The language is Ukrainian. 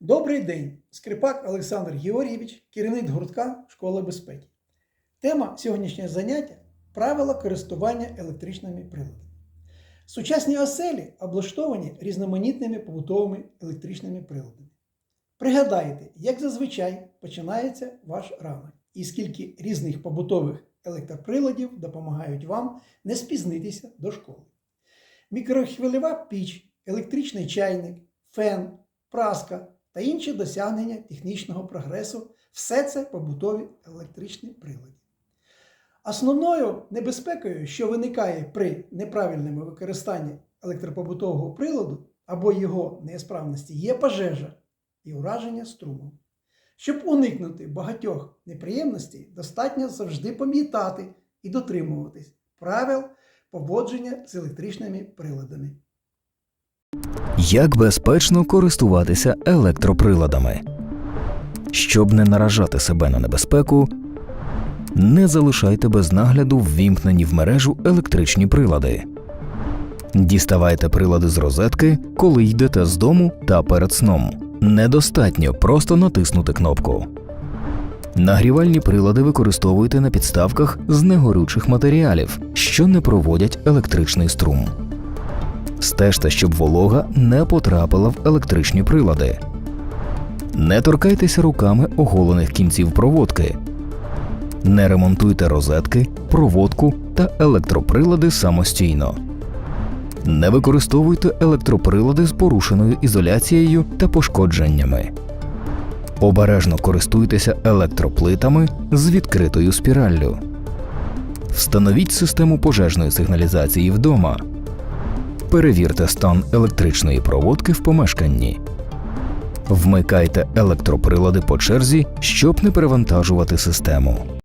Добрий день! Скрипак Олександр Георгійович, керівник гуртка Школи безпеки. Тема сьогоднішнього заняття правила користування електричними приладами. Сучасні оселі облаштовані різноманітними побутовими електричними приладами. Пригадайте, як зазвичай починається ваш ранок і скільки різних побутових електроприладів допомагають вам не спізнитися до школи. Мікрохвильова піч, електричний чайник, фен, праска та інші досягнення технічного прогресу все це побутові електричні прилади. Основною небезпекою, що виникає при неправильному використанні електропобутового приладу або його несправності, є пожежа і ураження струмом. Щоб уникнути багатьох неприємностей, достатньо завжди пам'ятати і дотримуватись правил поводження з електричними приладами. Як безпечно користуватися електроприладами? Щоб не наражати себе на небезпеку, не залишайте без нагляду ввімкнені в мережу електричні прилади. Діставайте прилади з розетки, коли йдете з дому та перед сном. Недостатньо просто натиснути кнопку. Нагрівальні прилади використовуйте на підставках з негорючих матеріалів, що не проводять електричний струм. Стежте, щоб волога не потрапила в електричні прилади. Не торкайтеся руками оголених кінців проводки. Не ремонтуйте розетки, проводку та електроприлади самостійно. Не використовуйте електроприлади з порушеною ізоляцією та пошкодженнями. Обережно користуйтеся електроплитами з відкритою спіраллю. Встановіть систему пожежної сигналізації вдома. Перевірте стан електричної проводки в помешканні. Вмикайте електроприлади по черзі, щоб не перевантажувати систему.